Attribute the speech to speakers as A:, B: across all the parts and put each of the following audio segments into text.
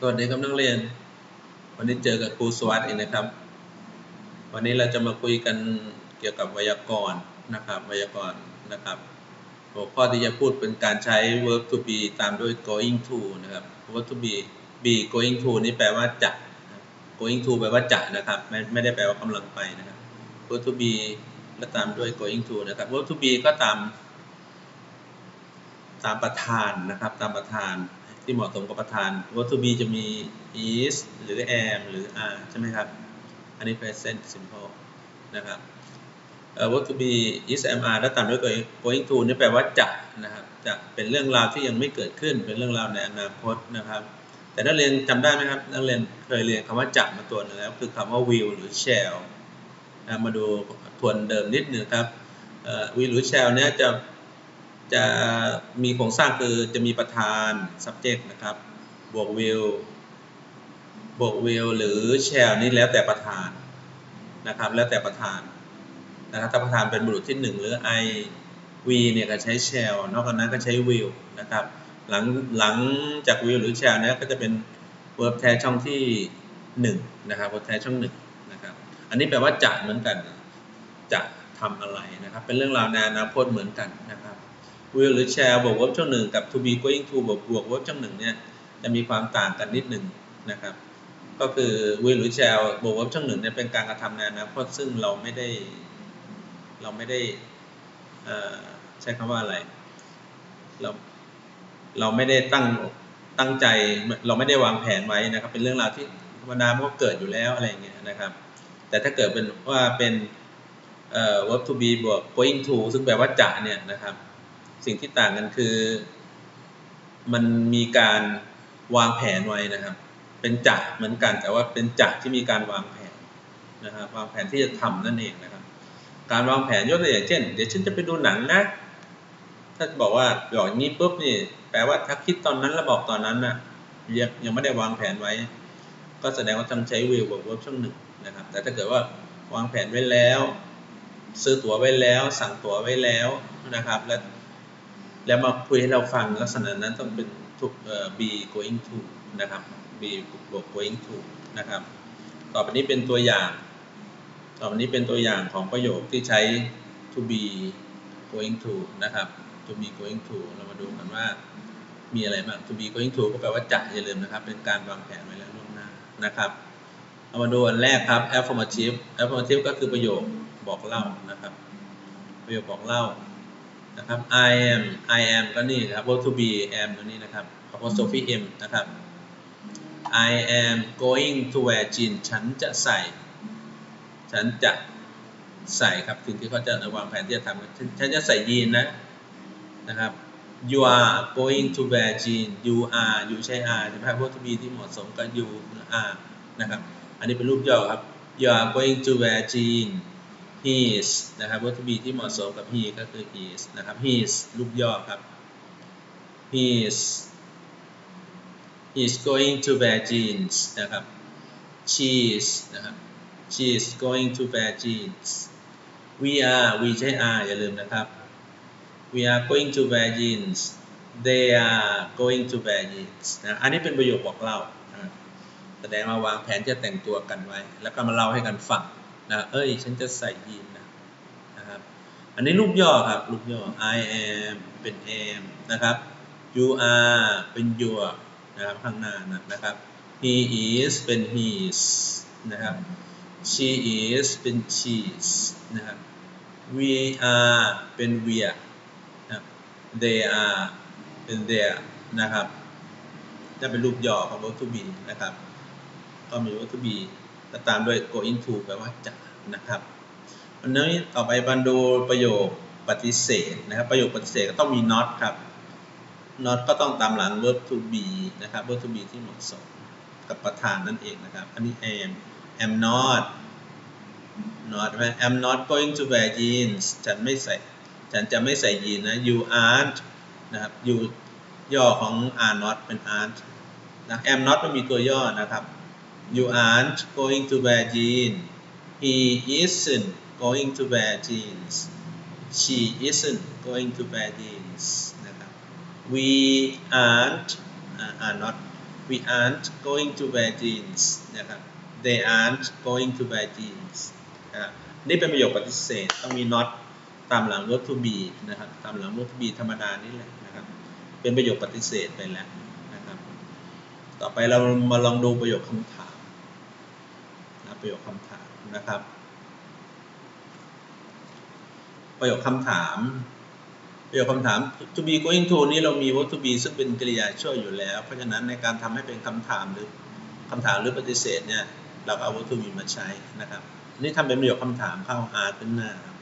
A: สวัสดีครับนักเรียน วันนี้เจอกับครูสวัสดิ์อีกนะครับ วันนี้เราจะมาคุยกันเกี่ยวกับไวยากรณ์นะครับไวยากรณ์นะครับหัวข้อที่จะพูดเป็นการใช้ verb to be ตามด้วย going to นะครับ verb to be be going to นี่แปลว่าจะ going to แปลว่าจะนะครับไม่ไม่ได้แปลว่ากำลังไปนะครับ verb to be ก็ตามด้วย going to นะครับ verb to be ก็ตาม ตามประธานนะครับตามประธาน ที่เหมาะสมกับประธาน verb to be จะมี is หรือ am หรือ are ใช่ไหมครับ อันนี้ present simple นะครับเอ่อ verb to be is am are แล้วตามด้วย going to นี่แปลว่าจะนะครับ จะเป็นเรื่องราวที่ยังไม่เกิดขึ้น เป็นเรื่องราวในอนาคตนะครับ แต่นักเรียนจำได้ไหมครับ นักเรียนเคยเรียนคำว่าจะมาตัวหนึงแล้ว คือคำว่า will หรือ shall นะมาดูทวนเดิมนิดหนึ่งครับเอ่อ will หรือ shall เนี่ยจะ จะมีโครงสร้างคือจะมีประธาน subject นะครับ บวก will บวก will หรือ shall นี่แล้วแต่ประธานนะครับ แล้วแต่ประธานนะครับถ้าประธานเป็นบุรุษที่ 1 หรือ I v เนี่ยก็ใช้ shall นอกจากนั้นก็ใช้ will นะครับ หลังหลังจาก will หรือ shall เนี่ยก็จะเป็น verb แท้ช่องที่1นะครับ verb แท้ช่อง1นะครับ อันนี้แปลว่าจะเหมือนกัน จะทำอะไรนะครับ เป็นเรื่องราวในอนาคตเหมือนกันนะครับ will หรือ shall บวก verb ช่องหนึ่งกับ to be going to บวกบวก verb ช่องหนึ่งเนี่ยจะมีความต่างกันนิดหนึ่งนะครับ ก็คือ will หรือ shall บวก verb ช่องหนึ่งเนี่ยเป็นการกระทำในอนาคตซึ่งเราไม่ได้เราไม่ได้ใช้คำว่าอะไร เราเราไม่ได้ตั้งตั้งใจเราไม่ได้วางแผนไว้นะครับ เป็นเรื่องราวที่ธรรมดามันก็เกิดอยู่แล้วอะไรอย่างเงี้ยนะครับ แต่ถ้าเกิดเป็นว่าเป็นเอ่อ verb to be บวก going to ซึ่งแปลว่าจะเนี่ยนะครับ สิ่งที่ต่างกันคือ มันมีการวางแผนไว้นะครับ เป็นจะเหมือนกันแต่ว่าเป็นจะที่มีการวางแผนนะครับวางแผนที่จะทำนั่นเองนะครับ การวางแผนยกตัวอย่างเช่น เดี๋ยวฉันจะไปดูหนังนะ ถ้าบอกว่าบอกอย่างนี้ปุ๊บนี่ แปลว่าถ้าคิดตอนนั้นแล้วบอกตอนนั้นนะยังยังไม่ได้วางแผนไว้ ก็แสดงว่าต้องใช้วิวบวกเวิร์บช่องหนึ่งนะครับ แต่ถ้าเกิดว่าวางแผนไว้แล้ว ซื้อตั๋วไว้แล้ว สั่งตั๋วไว้แล้วนะครับ และ แล้วมาคุยให้เราฟังลักษณะนั้นต้องเป็นทุกเอ่อ be going to นะครับ be บวก going to นะครับ ต่อไปนี้เป็นตัวอย่าง ต่อไปนี้เป็นตัวอย่างของประโยคที่ใช้ to be going to นะครับ to be going to เรามาดูกันว่ามีอะไรบ้าง to be going to ก็แปลว่าจะอย่าลืมนะครับ เป็นการวางแผนไว้แล้วล่วงหน้านะครับเอามาดูอันแรกครับ affirmative affirmative ก็คือประโยคบอกเล่านะครับ ประโยคบอกเล่า นะครับ I am I am ก็นี่ครับ verb to be am ตัวนี้นะครับ apostrophe m นะครับ I am going to wear jeans ฉันจะใส่ ฉันจะใส่ครับสิ่งที่เขาจะวางแผนที่จะทำฉฉันจะใส่ยีนนะนะครับ you are going to wear jeans you are you ใช้ are ใช่ไหมครับ verb to be ที่เหมาะสมกับ you are นะครับ อันนี้เป็นรูปย่อครับ you are going to wear jeans his นะครับ verb to be ที่เหมาะสมกับ he ก็คือ his นะครับ he is รูปย่อครับ his is going to wear jeans นะครับ she is นะครับ she is going to wear jeans we are we ใช้ are อย่าลืมนะครับ we are going to wear jeans they are going to wear jeans นะอันนี้เป็นประโยคบอกเล่า แสดงว่าวางแผนจะแต่งตัวกันไว้ แล้วก็มาเล่าให้กันฟัง นะเอ้ย ฉันจะใส่ยีนนะนะครับอันนี้รูปย่อครับรูปย่อ I am เป็น am นะครับ you are เป็น your นะครับข้างหน้านะนะครับ he is เป็น his นะครับ she is เป็น she's นะครับ we are เป็น we're นะครับ they are เป็น their นะครับจะเป็นรูปย่อของ verb to be นะครับ ก็มี verb to be แล้วตามด้วย going to แปลว่าจะนะครับวันนี้ต่อไปบันดูประโยคปฏิเสธนะครับ ประโยคปฏิเสธก็ต้องมี not ครับ not ก็ต้องตามหลัง verb to be นะครับ verb to be ที่เหมาะสมกับประธานนั่นเองนะครับ อันนี้ am am not not ไหม am not going to wear jeans ฉันไม่ใส่ ฉันจะไม่ใส่ยีนนะ you aren't นะครับ you ย่อของ are not เป็น aren't นะ am not ไม่มีตัวย่อนะครับ you aren't going to wear jeans he isn't going to wear jeans she isn't going to wear jeans นะครับ we aren't are not we aren't going to wear jeans นะครับ they aren't going to wear jeans นะนี่เป็นประโยคปฏิเสธต้องมี not ตามหลัง verb to be นะครับตามหลัง verb to be ธรรมดานี่แหละนะครับ เป็นประโยคปฏิเสธไปแล้วนะครับ ต่อไปเรามาลองดูประโยคคำถาม ประโยคคำถามนะครับ ประโยคคำถาม ประโยคคำถาม to be going to นี้เรามี verb to be ซึ่งเป็นกริยาช่วยอยู่แล้ว เพราะฉะนั้นในการทำให้เป็นคำถามหรือคำถามหรือปฏิเสธเนี่ย เราก็เอา verb to be มาใช้นะครับนี่ทำเป็นประโยคคำถามเข้า are ขึ้นหน้าครับ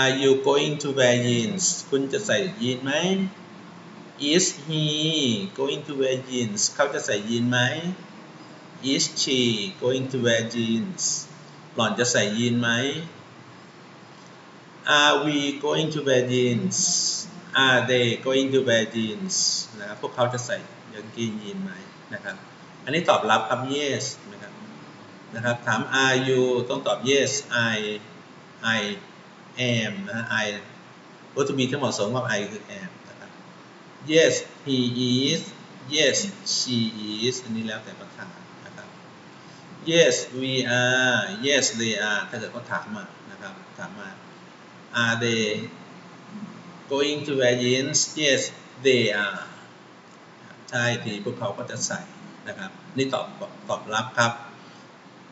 A: Are you going to wear jeans คุณจะใส่ยีนไหม Is he going to wear jeans เขาจะใส่ยีนไหม Is she going to wear jeans หล่อนจะใส่ยีนไหม Are we going to wear jeans Are they going to wear jeans นะครับพวกเขาจะใส่กางเกงยีนไหมนะครับ อันนี้ตอบรับครับ yes นะครับนะครับ ถาม are you ต้องตอบ yes I I am นะ I วัตถุบีที่เหมาะสมกับ I คือ am นะครับ yes he is yes she is อันนี้แล้วแต่ประธาน yes we are yes they are ถ้าเกิดเขาถามมานะครับถามมา are they going to wear jeans yes they are ใช่ทีพวกเขาก็จะใส่นะครับ นี่ตอบตอบรับครับ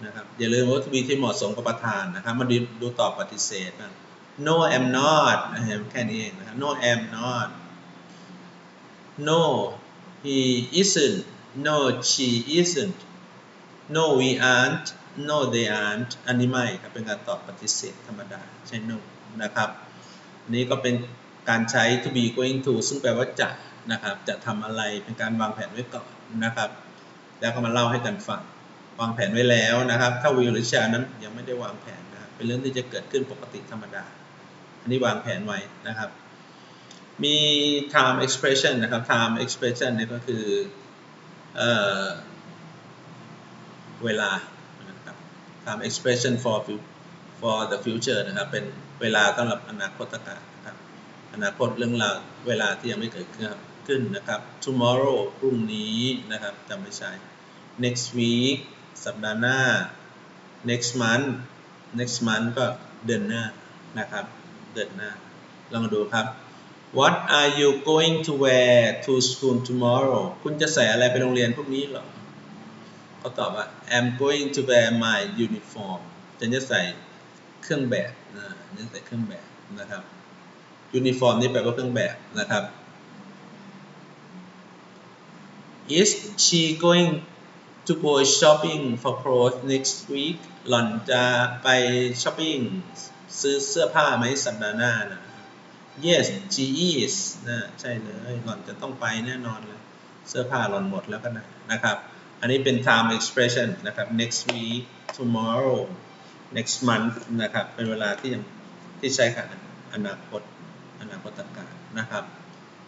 A: นะครับอย่าลืมวัตถุบีที่เหมาะสมกับประธานนะครับมาดูดูตอบปฏิเสธนะ no am not นะครับแค่นี้เองนะครับ no am not no he isn't no she isn't no we aren't no they aren't อันนี้ไม่ครับเป็นการตอบปฏิเสธธรรมดาใช่ no นะครับนี้ก็เป็นการใช้ to be going to ซึ่งแปลว่าจะนะครับ จะทำอะไรเป็นการวางแผนไว้ก่อนนะครับ แล้วก็มาเล่าให้กันฟัง วางแผนไว้แล้วนะครับ ถ้าวิวหรือชานั้นยังไม่ได้วางแผนนะครับเป็นเรื่องที่จะเกิดขึ้นปกติธรรมดา อันนี้วางแผนไว้นะครับ มี time expression นะครับ time expression เนี่ยก็คือเอ่อ เวลานะครับ time expression for for the future นะครับ เป็นเวลาสำหรับอนาคตการนะครับ อนาคตเรื่องราวเวลาที่ยังไม่เกิดขึ้นนะครับ tomorrow พรุ่งนี้นะครับจำไม่ใช่ next week สัปดาห์หน้า next month next month ก็เดือนหน้านะครับ เดือนหน้า ลองดูครับ What are you going to wear to school tomorrow คุณจะใส่อะไรไปโรงเรียนพวกนี้หรอ เขาตอบว่า I'm going to wear my uniform ฉันจะใส่เครื่องแบบนะฉันจะใส่เครื่องแบบนะครับ uniform นี่แปลว่าเครื่องแบบนะครับ Is she going to go shopping for clothes next week หล่อนจะไปช้อปปิ้งซื้อเสื้อผ้าไหมสัปดาห์หน้านะ Yes she is นะใช่เลย หล่อนจะต้องไปแน่นอนเลย เสื้อผ้าหล่อนหมดแล้วก็นะนะครับ อันนี้เป็น time expression นะครับ next week tomorrow next month นะครับ เป็นเวลาที่ยังที่ใช้กับอนาคต อนาคตการนะครับ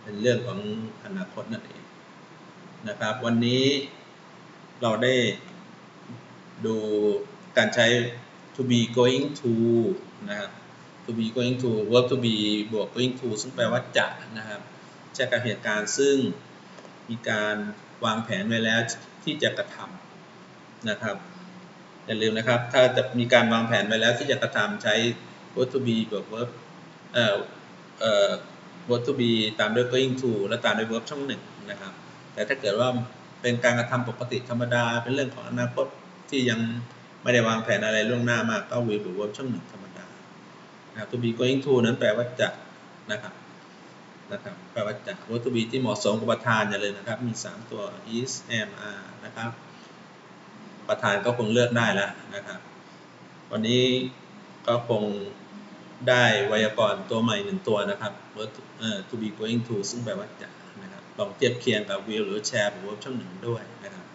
A: เป็นเรื่องของอนาคตนั่นเองนะครับ วันนี้เราได้ดูการใช้ to be going to นะครับ to be going to verb to be บวก going to ซึ่งแปลว่าจะนะครับใช้กับเหตุการณ์ซึ่งมีการ วางแผนไว้แล้วที่จะกระทำนะครับอย่าลืมนะครับ ถ้าจะมีการวางแผนไว้แล้วที่จะกระทำใช้ verb to be แบวก verb เอ่อเอ่อ verb to be ตามด้วย going to และตามด้วย verb ช่องหนึ่งนะครับ แต่ถ้าเกิดว่าเป็นการกระทำปกติธรรมดา เป็นเรื่องของอนาคตที่ยังไม่ได้วางแผนอะไรล่วงหน้ามากก็ will บวก verb ช่องหนึ่งธรรมดานะครับ to be going to นั้นแปลว่าจะนะครับ นะครับแปลว่าจะ verb to be ที่เหมาะสมกับประธานอย่าเลยนะครับ มี 3 ตัว is am are นะครับ ประธานก็คงเลือกได้แล้วนะครับ วันนี้ก็คงได้ไวยากรณ์ตัวใหม่หนึ่งตัวนะครับ verb to, เอ่อ to be going to ซึ่งแปลว่าจะนะครับลองเทียบเคียงกับ will หรือ share หรือ verb ช่องหนึ่งด้วยนะครับ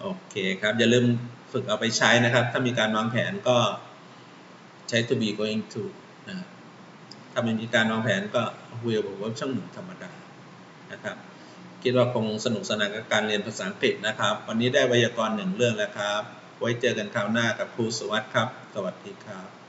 A: โอเคครับ อย่าลืมฝึกเอาไปใช้นะครับ ถ้ามีการวางแผนก็ใช้ to be going to นะครับ ถ้าไม่มีการวางแผนก็ will หรือ verb ช่างหนึ่งธรรมดานะครับ คิดว่าคงสนุกสนานกับการเรียนภาษาอังกฤษนะครับ วันนี้ได้ไวยากรณ์หนึ่งเรื่องแล้วครับ ไว้เจอกันคราวหน้ากับครูสุวัสดิ์ครับ สวัสดีครับ